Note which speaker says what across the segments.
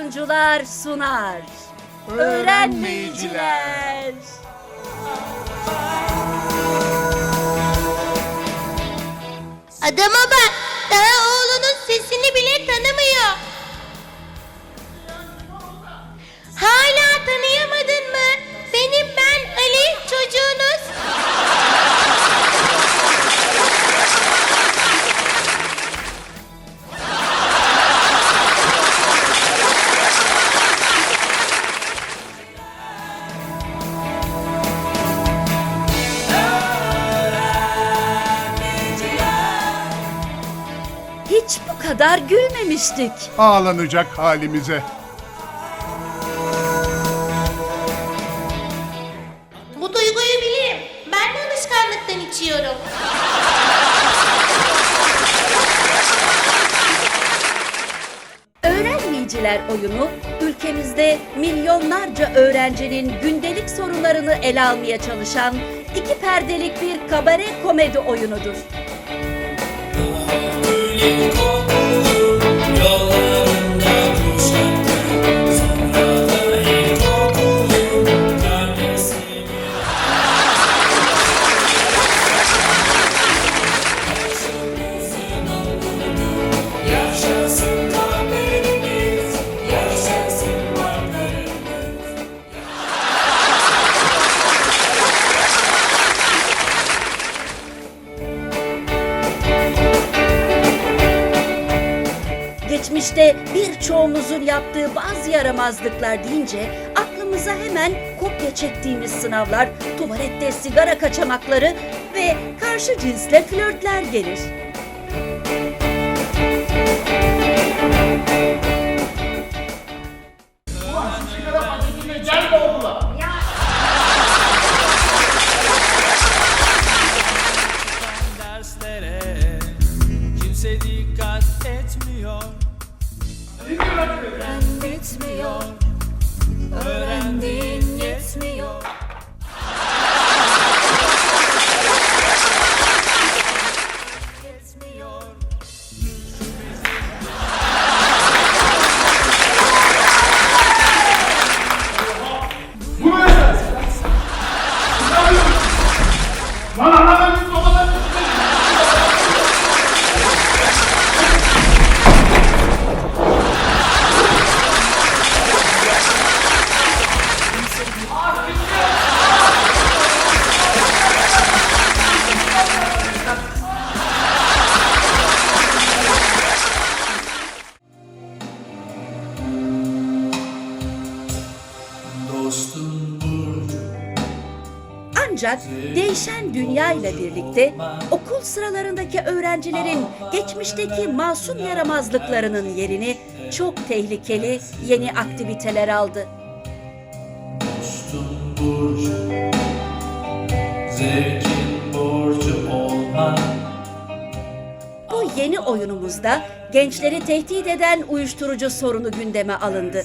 Speaker 1: oyuncular sunar. Öğrenmeyiciler.
Speaker 2: Adama bak.
Speaker 1: Kadar gülmemiştik.
Speaker 3: Ağlanacak halimize.
Speaker 2: Bu duyguyu bilirim. Ben de alışkanlıktan içiyorum.
Speaker 1: Öğrenmeyiciler oyunu ülkemizde milyonlarca öğrencinin gündelik sorunlarını ele almaya çalışan iki perdelik bir kabare komedi oyunudur. Geçmişte birçoğumuzun yaptığı bazı yaramazlıklar deyince aklımıza hemen kopya çektiğimiz sınavlar, tuvalette sigara kaçamakları ve karşı cinsle flörtler gelir.
Speaker 4: derslere kimse dikkat etmiyor. Bitmiyor. Öğrendiğin yetmiyor. Yetmiyor.
Speaker 1: Ancak değişen dünya ile birlikte okul sıralarındaki öğrencilerin geçmişteki masum yaramazlıklarının yerini çok tehlikeli yeni aktiviteler aldı. Bu yeni oyunumuzda gençleri tehdit eden uyuşturucu sorunu gündeme alındı.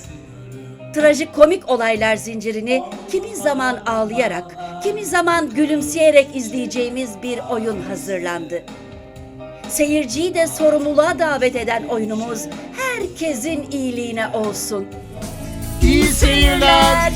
Speaker 1: Trajik komik olaylar zincirini kimi zaman ağlayarak, kimi zaman gülümseyerek izleyeceğimiz bir oyun hazırlandı. Seyirciyi de sorumluluğa davet eden oyunumuz herkesin iyiliğine olsun.
Speaker 3: İyi seyirler.